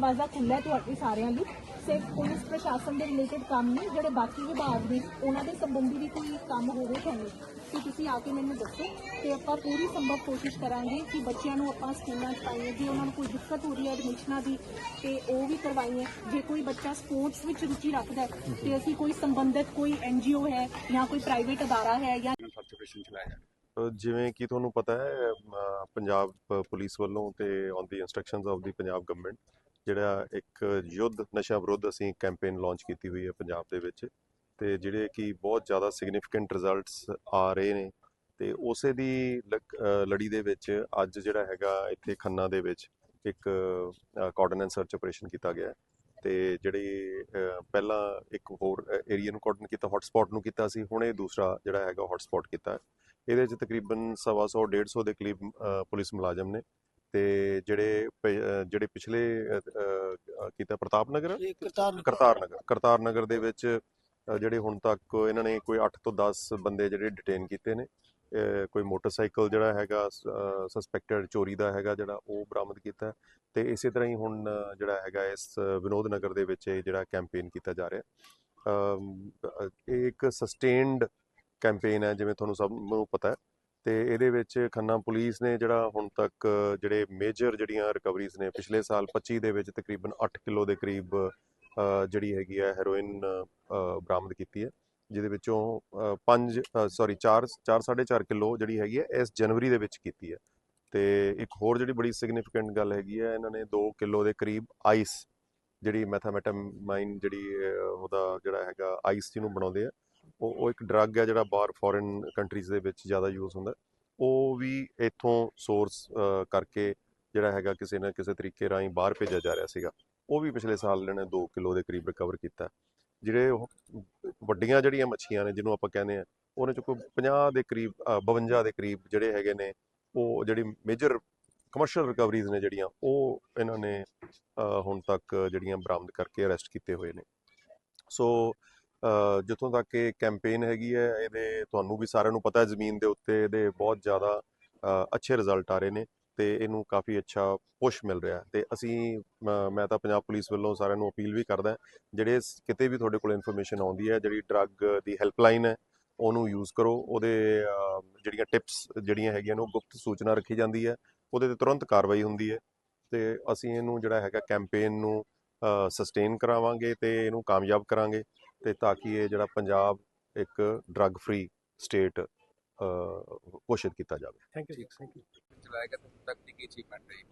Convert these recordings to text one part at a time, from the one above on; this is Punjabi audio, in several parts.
ਦਰਵਾਜ਼ਾ ਖੁੱਲ੍ਹਾ ਹੈ ਤੁਹਾਡੇ ਸਾਰਿਆਂ ਲਈ। ਸਿਰਫ ਪੁਲਿਸ ਪ੍ਰਸ਼ਾਸਨ ਦੇ ਰਿਲੇਟਡ ਕੰਮ ਨਹੀਂ ਜਿਹੜੇ ਬਾਕੀ ਵਿਭਾਗ ਨੇ ਉਹਨਾਂ ਦੇ ਸੰਬੰਧੀ ਵੀ ਕੋਈ ਕੰਮ ਹੋਵੇ ਤੁਹਾਨੂੰ। ਕਿ ਤੁਸੀਂ ਆ ਕੇ ਮੈਨੂੰ ਦੱਸੋ ਤੇ ਆਪਾਂ ਪੂਰੀ ਸੰਭਵ ਕੋਸ਼ਿਸ਼ ਕਰਾਂਗੇ ਕਿ ਬੱਚਿਆਂ ਨੂੰ ਆਪਾਂ ਸਕੂਲਾਂ 'ਚ ਪਾਈਏ। ਜੇ ਉਹਨਾਂ ਨੂੰ ਕੋਈ ਦਿੱਕਤ ਹੋ ਰਹੀ ਹੈ ਐਡਮਿਸ਼ਨਾਂ ਦੀ ਤੇ ਉਹ ਵੀ ਕਰਵਾਈਏ। ਜੇ ਕੋਈ ਬੱਚਾ ਸਪੋਰਟਸ ਵਿੱਚ ਰੁਚੀ ਰੱਖਦਾ ਹੈ ਤੇ ਅਸੀਂ ਕੋਈ ਸੰਬੰਧਿਤ ਕੋਈ ਐਨਜੀਓ ਹੈ ਜਾਂ ਕੋਈ ਪ੍ਰਾਈਵੇਟ ਅਦਾਰਾ ਹੈ ਜਾਂ ਚਲਾਇਆ ਜਿਵੇਂ। ਕਿ ਤੁਹਾਨੂੰ ਪਤਾ ਹੈ ਪੰਜਾਬ ਪੁਲਿਸ ਵੱਲੋਂ ਤੇ on the instructions of the Punjab government ਜਿਹੜਾ ਇੱਕ ਯੁੱਧ, ਨਸ਼ਾ ਵਿਰੁੱਧ ਅਸੀਂ ਕੈਂਪੇਨ ਲਾਂਚ ਕੀਤੀ ਹੋਈ ਹੈ ਪੰਜਾਬ ਦੇ ਵਿੱਚ ਤੇ ਜਿਹੜੇ ਕਿ ਬਹੁਤ ਜ਼ਿਆਦਾ ਸਿਗਨੀਫੀਕੈਂਟ ਰਿਜ਼ਲਟਸ ਆ ਰਹੇ ਨੇ ਤੇ ਉਸੇ ਦੀ ਲਕ- ਲੜੀ ਦੇ ਵਿੱਚ ਅੱਜ ਜਿਹੜਾ ਹੈਗਾ ਇੱਥੇ ਖੰਨਾ ਦੇ ਵਿੱਚ ਇੱਕ ਕੋਆਰਡੀਨੇਟ ਸਰਚ ਆਪਰੇਸ਼ਨ ਕੀਤਾ ਗਿਆ ਹੈ ਤੇ ਜਿਹੜੀ ਪਹਿਲਾਂ ਇੱਕ ਹੋਰ ਏਰੀਆ ਨੂੰ ਕੋਆਰਡੀਨੇਟ ਕੀਤਾ ਹੌਟਸਪੌਟ ਨੂੰ ਕੀਤਾ ਸੀ, ਹੁਣ ਇਹ ਦੂਸਰਾ ਜਿਹੜਾ ਹੈਗਾ ਹੌਟਸਪੌਟ ਕੀਤਾ। ਇਹਦੇ ਵਿੱਚ ਤਕਰੀਬਨ ਸਵਾ ਸੌ 150 ਦੇ ਕਰੀਬ ਪੁਲਿਸ ਮੁਲਾਜ਼ਮ ਨੇ ਤੇ ਜਿਹੜੇ ਜਿਹੜੇ ਪਿਛਲੇ ਕੀਤਾ ਪ੍ਰਤਾਪ ਨਗਰ? ਕਰਤਾਰ ਨਗਰ। ਕਰਤਾਰ ਨਗਰ। ਦੇ ਵਿੱਚ ਜਿਹੜੇ ਹੁਣ ਤੱਕ ਇਹਨਾਂ ਨੇ ਕੋਈ 8 ਤੋਂ 10 ਬੰਦੇ ਜਿਹੜੇ ਡਿਟੇਨ ਕੀਤੇ ਨੇ ਕੋਈ ਮੋਟਰਸਾਈਕਲ ਜਿਹੜਾ ਹੈਗਾ ਸਸਪੈਕਟਡ ਚੋਰੀ ਦਾ ਹੈਗਾ ਜਿਹੜਾ ਉਹ ਬਰਾਮਦ ਕੀਤਾ ਤੇ ਇਸੇ ਤਰ੍ਹਾਂ ਹੀ ਹੁਣ ਜਿਹੜਾ ਹੈਗਾ ਇਸ ਵਿਨੋਦ ਨਗਰ ਦੇ ਵਿੱਚ ਇਹ ਜਿਹੜਾ ਕੈਂਪੇਨ ਕੀਤਾ ਜਾ ਰਿਹਾ। ਇਹ ਇੱਕ ਸਸਟੇਨਡ ਕੈਂਪੇਨ ਹੈ ਜਿਵੇਂ ਤੁਹਾਨੂੰ ਸਭ ਨੂੰ ਪਤਾ ਹੈ। ਤੇ ਇਹਦੇ ਵਿੱਚ ਖੰਨਾ ਪੁਲਿਸ ਨੇ ਜਿਹੜਾ ਹੁਣ ਤੱਕ ਜਿਹੜੇ ਮੇਜਰ ਜਿਹੜੀਆਂ ਰਿਕਵਰੀਜ਼ ਨੇ, ਪਿਛਲੇ ਸਾਲ 25 ਦੇ ਵਿੱਚ ਤਕਰੀਬਨ 8 ਕਿਲੋ ਦੇ ਕਰੀਬ ਜਿਹੜੀ ਹੈਗੀ ਹੈ ਹੈਰੋਇਨ ਬਰਾਮਦ ਕੀਤੀ ਹੈ, ਜਿਹਦੇ ਵਿੱਚੋਂ 5 ਸੌਰੀ 4 4 4.5 ਕਿਲੋ ਜਿਹੜੀ ਹੈਗੀ ਹੈ, ਇਸ ਜਨਵਰੀ ਦੇ ਵਿੱਚ ਕੀਤੀ ਹੈ। ਤੇ ਇੱਕ ਹੋਰ ਜਿਹੜੀ ਬੜੀ ਸਿਗਨੀਫੀਕੈਂਟ ਗੱਲ ਹੈਗੀ ਹੈ, ਇਹਨਾਂ ਨੇ 2 ਕਿਲੋ ਦੇ ਕਰੀਬ ਆਈਸ ਜਿਹੜੀ ਮੈਥਾਮੈਟਾਮਾਈਨ ਜਿਹੜੀ ਉਹਦਾ ਜਿਹੜਾ ਹੈਗਾ ਆਈਸ ਜਿਹਨੂੰ ਬਣਾਉਂਦੇ ਆ ਉਹ ਉਹ ਇੱਕ ਡਰੱਗ ਹੈ ਜਿਹੜਾ ਬਾਹਰ ਫੋਰਨ ਕੰਟਰੀਜ਼ ਦੇ ਵਿੱਚ ਜ਼ਿਆਦਾ ਯੂਜ਼ ਹੁੰਦਾ। ਉਹ ਵੀ ਇੱਥੋਂ ਸੋਰਸ ਕਰਕੇ ਜਿਹੜਾ ਹੈਗਾ ਕਿਸੇ ਨਾ ਕਿਸੇ ਤਰੀਕੇ ਰਾਹੀਂ ਬਾਹਰ ਭੇਜਿਆ ਜਾ ਰਿਹਾ ਸੀਗਾ। ਉਹ ਵੀ ਪਿਛਲੇ ਸਾਲ ਇਹਨਾਂ ਨੇ 2 ਕਿਲੋ ਦੇ ਕਰੀਬ ਰਿਕਵਰ ਕੀਤਾ। ਜਿਹੜੇ ਉਹ ਵੱਡੀਆਂ ਜਿਹੜੀਆਂ ਮੱਛੀਆਂ ਨੇ ਜਿਹਨੂੰ ਆਪਾਂ ਕਹਿੰਦੇ ਆ ਉਹਨਾਂ ਚ ਕੋਈ 50 ਦੇ ਕਰੀਬ ਅ, 52 ਦੇ ਕਰੀਬ ਜਿਹੜੇ ਹੈਗੇ ਨੇ ਉਹ ਜਿਹੜੀ ਮੇਜਰ ਕਮਰਸ਼ੀਅਲ ਰਿਕਵਰੀਜ਼ ਨੇ ਜਿਹੜੀਆਂ ਉਹ ਇਹਨਾਂ ਨੇ ਹੁਣ ਤੱਕ ਜਿਹੜੀਆਂ ਬਰਾਮਦ ਕਰਕੇ ਅਰੈਸਟ ਕੀਤੇ ਹੋਏ ਨੇ। ਸੋ ਜਿੱਥੋਂ ਤੱਕ ਇਹ ਕੈਂਪੇਨ ਹੈਗੀ ਹੈ, ਇਹਦੇ ਤੁਹਾਨੂੰ ਵੀ ਸਾਰਿਆਂ ਨੂੰ ਪਤਾ ਹੈ, ਜ਼ਮੀਨ ਦੇ ਉੱਤੇ ਇਹਦੇ ਬਹੁਤ ਜ਼ਿਆਦਾ ਅੱਛੇ ਰਿਜ਼ਲਟ ਆ ਰਹੇ ਨੇ ਤੇ ਇਹਨੂੰ ਕਾਫੀ ਅੱਛਾ ਪੁਸ਼ ਮਿਲ ਰਿਹਾ ਹੈ ਤੇ ਅਸੀਂ ਮ- ਮੈਂ ਤਾਂ ਪੰਜਾਬ ਪੁਲਿਸ ਵੱਲੋਂ ਸਾਰਿਆਂ ਨੂੰ ਅਪੀਲ ਵੀ ਕਰਦਾ ਜਿਹੜੇ ਕਿਤੇ ਵੀ ਤੁਹਾਡੇ ਕੋਲ ਇਨਫੋਰਮੇਸ਼ਨ ਆਉਂਦੀ ਹੈ, ਜਿਹੜੀ ਡਰੱਗ ਦੀ ਹੈਲਪਲਾਈਨ ਹੈ, ਉਹਨੂੰ ਯੂਜ਼ ਕਰੋ, ਉਹਦੇ ਜਿਹੜੀਆਂ ਟਿਪਸ ਜਿਹੜੀਆਂ ਹੈਗੀਆਂ ਨੇ, ਉਹ ਗੁਪਤ ਸੂਚਨਾ ਰੱਖੀ ਜਾਂਦੀ ਹੈ, ਉਹਦੇ ਤੇ ਤੁਰੰਤ ਕਾਰਵਾਈ ਹੁੰਦੀ ਹੈ ਤੇ ਅਸੀਂ ਇਹਨੂੰ ਜਿਹੜਾ ਹੈਗਾ ਕੈਂਪੇਨ ਨੂੰ ਸਸਟੇਨ ਕਰਾਵਾਂਗੇ ਤੇ ਇਹਨੂੰ ਕਾਮਯਾਬ ਕਰਾਂਗੇ। ਤੇ ਤਾਂ ਕਿ ਇਹ ਜਿਹੜਾ ਪੰਜਾਬ ਇੱਕ ਡਰੱਗ ਫ੍ਰੀ ਸਟੇਟ ਘੋਸ਼ਿਤ ਕੀਤਾ ਜਾਵੇ। ਥੈਂਕ ਯੂ ਠੀਕ ਥੈਂਕ ਯੂ ਚਲਾਇਆ ਗਿਆ ਤਾਂ ਹੁਣ ਤੱਕ ਦੀ ਕੀ ਅਚੀਵਮੈਂਟ ਰਹੀ?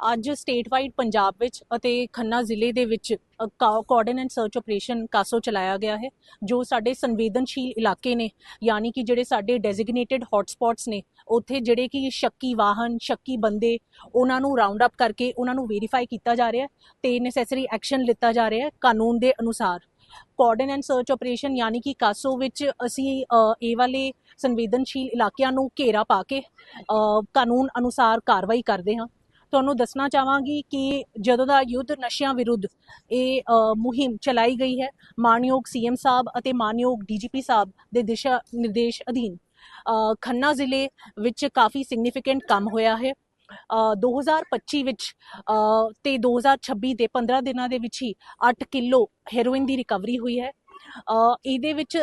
ਅੱਜ ਸਟੇਟ ਵਾਈਡ ਪੰਜਾਬ ਵਿੱਚ ਅਤੇ ਖੰਨਾ ਜ਼ਿਲ੍ਹੇ ਦੇ ਵਿੱਚ ਕੋਆਰਡੀਨੇਟ ਸਰਚ ਆਪਰੇਸ਼ਨ ਕਾਸੋ ਚਲਾਇਆ ਗਿਆ ਹੈ ਜੋ ਸਾਡੇ ਸੰਵੇਦਨਸ਼ੀਲ ਇਲਾਕੇ ਨੇ ਯਾਨੀ ਕਿ ਜਿਹੜੇ ਸਾਡੇ ਡੈਜ਼ਿਗਨੇਟਿਡ ਹੌਟਸਪੌਟਸ ਨੇ ਉੱਥੇ ਜਿਹੜੇ ਕਿ ਸ਼ੱਕੀ ਵਾਹਨ ਸ਼ੱਕੀ ਬੰਦੇ ਉਹਨਾਂ ਨੂੰ ਰਾਉਂਡ ਅਪ ਕਰਕੇ ਉਹਨਾਂ ਨੂੰ ਵੈਰੀਫਾਈ ਕੀਤਾ ਜਾ ਰਿਹਾ ਤੇ ਨੈਸੈਸਰੀ ਐਕਸ਼ਨ ਲਿੱਤਾ ਜਾ ਰਿਹਾ ਹੈ ਕਾਨੂੰਨ ਦੇ ਅਨੁਸਾਰ। ਕੋਆਰਡੀਨੇਟ ਸਰਚ ਆਪਰੇਸ਼ਨ ਯਾਨੀ ਕਿ ਕਾਸੋ ਵਿੱਚ ਅਸੀਂ ਇਹ ਵਾਲੇ ਸੰਵੇਦਨਸ਼ੀਲ ਇਲਾਕਿਆਂ ਨੂੰ ਘੇਰਾ ਪਾ ਕੇ ਕਾਨੂੰਨ ਅਨੁਸਾਰ ਕਾਰਵਾਈ ਕਰਦੇ ਹਾਂ। ਤੁਹਾਨੂੰ ਦੱਸਣਾ ਚਾਹਾਂਗੀ ਕਿ ਜਦੋਂ ਦਾ ਯੁੱਧ ਨਸ਼ਿਆਂ ਵਿਰੁੱਧ ਇਹ ਮੁਹਿੰਮ ਚਲਾਈ ਗਈ ਹੈ, ਮਾਨਯੋਗ ਸੀਐਮ ਸਾਹਿਬ ਅਤੇ ਮਾਨਯੋਗ ਡੀਜੀਪੀ ਸਾਹਿਬ ਦੇ ਦਿਸ਼ਾ ਨਿਰਦੇਸ਼ ਅਧੀਨ ਖੰਨਾ ਜ਼ਿਲ੍ਹੇ ਵਿੱਚ ਕਾਫੀ ਸਿਗਨੀਫੀਕੈਂਟ ਕੰਮ ਹੋਇਆ ਹੈ। 2025 ਵਿੱਚ ਅ, ਤੇ 2026 ਦੇ 15 ਦਿਨਾਂ ਦੇ ਵਿੱਚ ਹੀ 8 ਕਿਲੋ ਹੈਰੋਇਨ ਦੀ ਰਿਕਵਰੀ ਹੋਈ ਹੈ। ਇਹਦੇ ਵਿੱਚ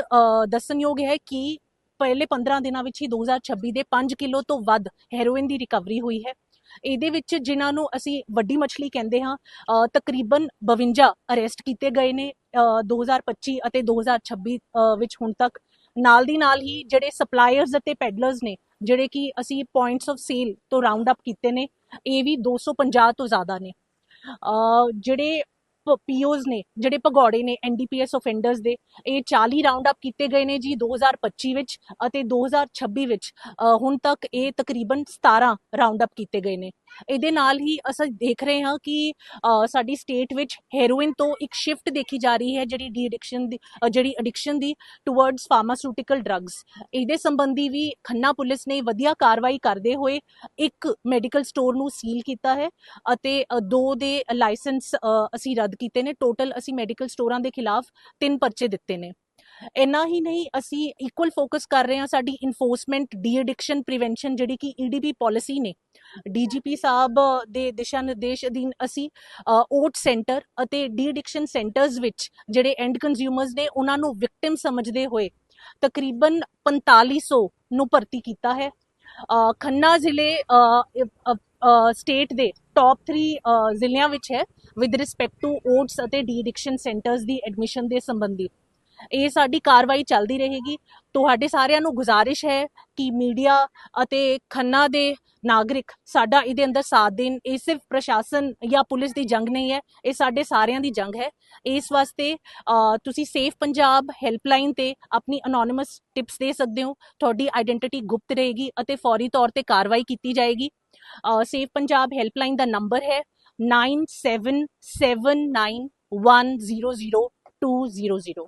ਦੱਸਣਯੋਗ ਹੈ ਕਿ ਪਹਿਲੇ 15 ਦਿਨਾਂ ਵਿੱਚ ਹੀ 2026 ਦੇ 5 ਕਿਲੋ ਤੋਂ ਵੱਧ ਹੈਰੋਇਨ ਦੀ ਰਿਕਵਰੀ ਹੋਈ ਹੈ। ਇਹਦੇ ਵਿੱਚ ਜਿਨ੍ਹਾਂ ਨੂੰ ਅਸੀਂ ਵੱਡੀ ਮੱਛਲੀ ਕਹਿੰਦੇ ਹਾਂ ਤਕਰੀਬਨ 52 ਅਰੈਸਟ ਕੀਤੇ ਗਏ ਨੇ ਅ, 2025 ਅਤੇ 2026 ਅ, ਵਿੱਚ ਹੁਣ ਤੱਕ। ਨਾਲ ਦੀ ਨਾਲ ਹੀ ਜਿਹੜੇ ਸਪਲਾਇਰਸ ਅਤੇ ਪੈਡਲਰਸ ਨੇ ਜਿਹੜੇ ਕਿ ਅਸੀਂ ਪੁਆਇੰਟਸ ਆਫ ਸੇਲ ਤੋਂ ਰਾਉਂਡ ਅਪ ਕੀਤੇ ਨੇ ਇਹ ਵੀ 250 ਤੋਂ ਜ਼ਿਆਦਾ ਨੇ। ਅ, ਜਿਹੜੇ ਪੀਓਜ਼ ਨੇ ਜਿਹੜੇ ਭਗੌੜੇ ਨੇ ਐਨਡੀਪੀਐਸ ਆਫੈਂਡਰਸ ਦੇ ਇਹ 40 ਰਾਉਂਡ ਅਪ ਕੀਤੇ ਗਏ ਨੇ ਜੀ 2025 ਵਿੱਚ ਅਤੇ 2026 ਵਿੱਚ। ਹੁਣ ਤੱਕ ਇਹ ਤਕਰੀਬਨ 17 ਰਾਉਂਡ ਅਪ ਕੀਤੇ ਗਏ ਨੇ। ਇਹਦੇ ਨਾਲ ਹੀ ਅਸੀਂ ਦੇਖ ਰਹੇ ਹਾਂ ਕਿ ਸਾਡੀ ਸਟੇਟ ਵਿੱਚ ਹੈਰੋਇਨ ਤੋਂ ਇੱਕ ਸ਼ਿਫਟ ਦੇਖੀ ਜਾ ਰਹੀ ਹੈ ਜਿਹੜੀ ਡੀ ਐਡਿਕਸ਼ਨ ਦੀ ਜਿਹੜੀ ਐਡਿਕਸ਼ਨ ਦੀ ਟੁਵਰਡਸ ਫਾਰਮਾਸਿਊਟੀਕਲ ਡਰੱਗਸ ਇਹਦੇ ਸੰਬੰਧੀ ਵੀ ਖੰਨਾ ਪੁਲਿਸ ਨੇ ਵਧੀਆ ਕਾਰਵਾਈ ਕਰਦੇ ਹੋਏ ਇੱਕ ਮੈਡੀਕਲ ਸਟੋਰ ਨੂੰ ਸੀਲ ਕੀਤਾ ਹੈ ਅਤੇ ਦੋ ਦੇ ਲਾਇਸੈਂਸ ਅਸੀਂ ਰੱਦ ਕੀਤੇ ਨੇ। ਟੋਟਲ ਅਸੀਂ ਮੈਡੀਕਲ ਸਟੋਰਾਂ ਦੇ ਖਿਲਾਫ ਤਿੰਨ ਪਰਚੇ ਦਿੱਤੇ ਨੇ। ਇੰਨਾ ਹੀ ਨਹੀਂ, ਅਸੀਂ ਇਕੁਅਲ ਫੋਕਸ ਕਰ ਰਹੇ ਹਾਂ ਸਾਡੀ ਇਨਫੋਰਸਮੈਂਟ ਡੀ ਐਡਿਕਸ਼ਨ ਪ੍ਰੀਵੈਂਸ਼ਨ ਜਿਹੜੀ ਕਿ ਈਡੀਪੀ ਪਾਲਿਸੀ ਨੇ। ਡੀਜੀਪੀ ਸਾਹਿਬ ਦੇ ਦਿਸ਼ਾ ਨਿਰਦੇਸ਼ ਅਧੀਨ ਅਸੀਂ ਓਟ ਸੈਂਟਰ ਅਤੇ ਡੀ ਐਡਿਕਸ਼ਨ ਸੈਂਟਰਸ ਵਿੱਚ ਜਿਹੜੇ ਐਂਡ ਕੰਜ਼ਿਊਮਰਸ ਨੇ, ਉਹਨਾਂ ਨੂੰ ਵਿਕਟਿਮ ਸਮਝਦੇ ਹੋਏ ਤਕਰੀਬਨ 4500 ਨੂੰ ਭਰਤੀ ਕੀਤਾ ਹੈ। ਖੰਨਾ ਜ਼ਿਲ੍ਹੇ ਸਟੇਟ ਦੇ ਟੌਪ 3 ਜ਼ਿਲ੍ਹਿਆਂ ਵਿੱਚ ਹੈ ਵਿਦ ਰਿਸਪੈਕਟ ਟੂ ਓਟਸ ਅਤੇ ਡੀ ਐਡਿਕਸ਼ਨ ਸੈਂਟਰਸ ਦੀ ਐਡਮਿਸ਼ਨ ਦੇ ਸੰਬੰਧੀ। ਇਹ ਸਾਡੀ ਕਾਰਵਾਈ ਚੱਲਦੀ ਰਹੇਗੀ। ਤੁਹਾਡੇ ਸਾਰਿਆਂ ਨੂੰ ਗੁਜ਼ਾਰਿਸ਼ ਹੈ ਕਿ ਮੀਡੀਆ ਅਤੇ ਖੰਨਾ ਦੇ ਨਾਗਰਿਕ ਸਾਡਾ ਇਹਦੇ ਅੰਦਰ ਸਾਥ ਦੇਣ। ਇਹ ਸਿਰਫ ਪ੍ਰਸ਼ਾਸਨ ਜਾਂ ਪੁਲਿਸ ਦੀ ਜੰਗ ਨਹੀਂ ਹੈ, ਇਹ ਸਾਡੇ ਸਾਰਿਆਂ ਦੀ ਜੰਗ ਹੈ। ਇਸ ਵਾਸਤੇ ਤੁਸੀਂ ਸੇਫ ਪੰਜਾਬ ਹੈਲਪਲਾਈਨ ਤੇ ਆਪਣੀ ਅਨੋਨਿਮਸ ਟਿਪਸ ਦੇ ਸਕਦੇ ਹੋ। ਤੁਹਾਡੀ ਆਇਡੈਂਟੀਟੀ ਗੁਪਤ ਰਹੇਗੀ ਅਤੇ ਫੌਰੀ ਤੌਰ ਤੇ ਕਾਰਵਾਈ ਕੀਤੀ ਜਾਏਗੀ। ਸੇਫ ਪੰਜਾਬ ਹੈਲਪਲਾਈਨ ਦਾ ਨੰਬਰ ਹੈ 9779100200